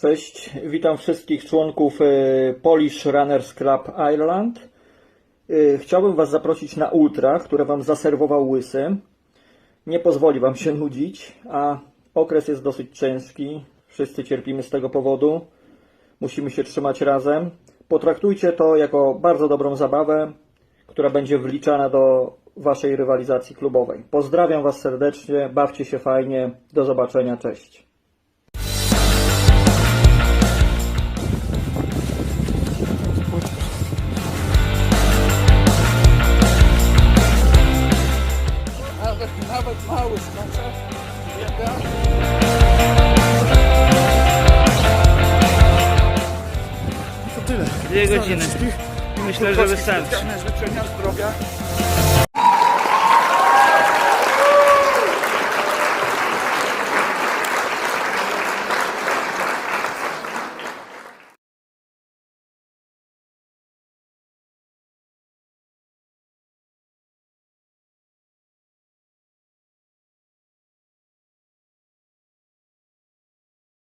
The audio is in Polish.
Cześć, witam wszystkich członków e, Polish Runners Club Ireland. E, Chciałbym Was zaprosić na ultra, które Wam zaserwował Łysy. Nie pozwoli Wam się nudzić, a okres jest dosyć ciężki. Wszyscy cierpimy z tego powodu. Musimy się trzymać razem. Potraktujcie to jako bardzo dobrą zabawę, która będzie wliczana do Waszej rywalizacji klubowej. Pozdrawiam Was serdecznie, bawcie się fajnie. Do zobaczenia, cześć. Nawet, mały skacze. Biega. To tyle. Dwie godziny. Myślę, że wystarczy. Życzenia zdrowia.